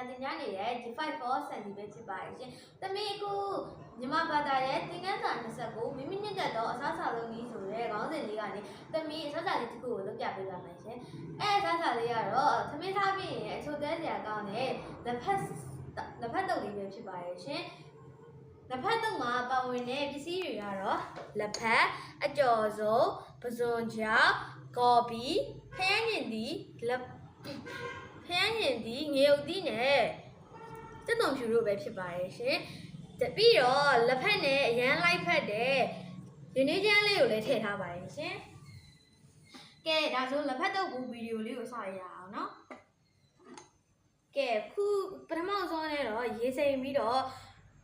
ညာသင်ကြားနေတဲ့ G5 for Sandy ပဲဖြစ်ပါတယ်ရှင်။သမီးအခုညီမဘာသာရဲ့သင်ခန်းစာ29မိမိညစ်တဲ့တော့အစားအစာလုံးကြီးဆိုတဲ့ခေါင်းစဉ်လေးကနေသမီးအစားအစာလေးတစ်ခုကိုလုပ်ပြပေးပါမယ်ရှင်။အဲအစားအစာလေးကတော့သမီးထားပြီးရင်အချိုသေးစရာကောင်းတဲ့လက်ဖက်လက်ဖက်တုပ်လေးပဲဖြစ်ပါတယ်ရှင်။လက်ဖက်တုပ်မှာပါဝင်တဲ့ပစ္စည်းတွေကတော့လက်ဖက်အကျော်စုံပဇွန်ချောက်ကော်ပီခရမ်းညင်ဒီလက် ဖျန်းရင်ဒီငရုတ်သီးနဲ့တက်တုံဖြူတို့ပဲဖြစ်ပါတယ်ရှင်။တပြီးတော့လက်ဖက်နဲ့အရန်လိုက်ဖက်တဲ့ယူနီချမ်းလေးကိုလည်းထည့်ထားပါတယ်ရှင်။ကဲဒါဆိုလက်ဖက်တုပ်ဘူးဗီဒီယိုလေးကိုစရအောင်နော်။ကဲခုပထမဆုံးနဲ့တော့ရေစိမ်ပြီးတော့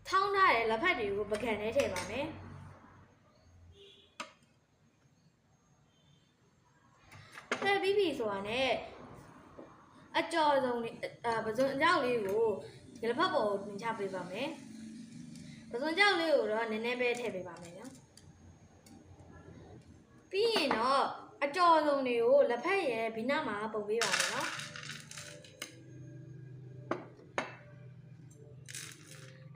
ထောင်းထားတဲ့လက်ဖက်တွေကိုပကံထဲထည့်ပါမယ်။ထည့်ပြီးပြီဆိုတာနဲ့ အကြော်ဆုံးလေးအာပဇွန်အကြောက်လေးကိုဒီလက်ဖက်ပေါ်ကိုတင်ချပေးပါမယ်။ပဇွန်ကြောက်လေးကိုတော့နည်းနည်းပဲထည့်ပေးပါမယ်နော်။ပြီးရင်တော့အကြော်ဆုံးတွေကိုလက်ဖက်ရဲ့ဘီနာမှာပုံပေးပါမယ်နော်။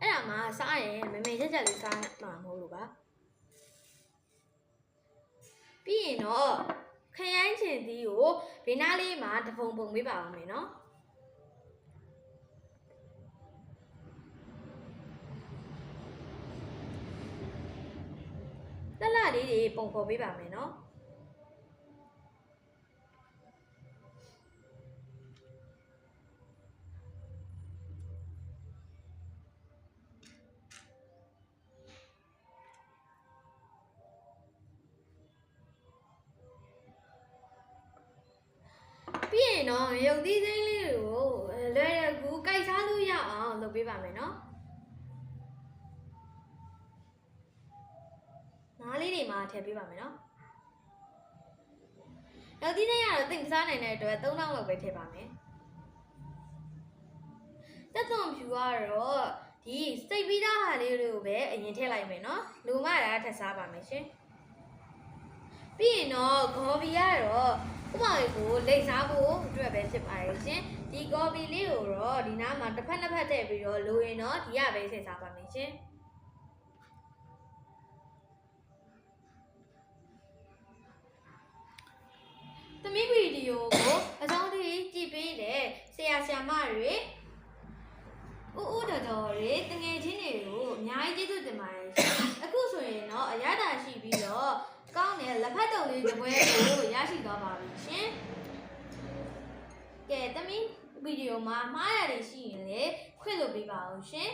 အဲ့ဒါမှစားရင်မမေချက်ချက်လေးစားမှာမဟုတ်လို့ပါ။ပြီးရင်တော့ ခရိုင်းချင်သီးကိုဘေးနားလေးမှာတပုံပုံပေးပါအောင်မယ်နော်လက်လက်လေးတွေပုံဖော်ပေးပါမယ်နော် ပြီးရင်တော့ရုပ်သီးစိမ့်လေးတွေကိုအဲလွယ်ရကူကြိုက်စားလို့ရအောင်လုပ်ပေးပါမယ်နော်နားလေးတွေမှာထည့်ပေးပါမယ်နော်ရုပ်သီးစိမ့်ကတော့သိပ်မစားနိုင်တဲ့အတွက်3000လောက်ပဲထည့်ပါမယ်တက်သွန်ဖြူကတော့ဒီစိတ်ပြီးသားဟာလေးတွေကိုပဲအရင်ထည့်လိုက်မယ်နော်လူမတာထပ်စားပါမယ်ရှင်ပြီးရင်တော့ဂေါ်ဘီကတော့ ဥပမာကိုလိတ်စားဖို့အတွက်ပဲဖြစ်ပါတယ်ရှင်ဒီဂေါ်ဘီလေးကိုတော့ဒီနားမှာတစ်ဖက်နှစ်ဖက်ထည့်ပြီးတော့လိုရင်တော့ဒီကပဲထည့်စားပါမယ်ရှင်သမီးဗီဒီယိုကိုအဆုံးထိကြည့်ပေးတဲ့ဆရာဆရာမတွေဦးဦးတော်တော်တွေတငယ်ချင်းတွေကိုအများကြီးကျေးဇူးတင်ပါတယ်ရှင်အခုဆိုရင်တော့အရသာရှိပြီးတော့ကောင်း တဲ့လက်ဖက်တုံလေးတစ်ပွဲကိုရရှိသွားပါပြီရှင်ကဲသမီးဗီဒီယိုမှာမှားရတဲ့ရှိရင်လည်းခွင့်လို့ပေးပါအောင်ရှင်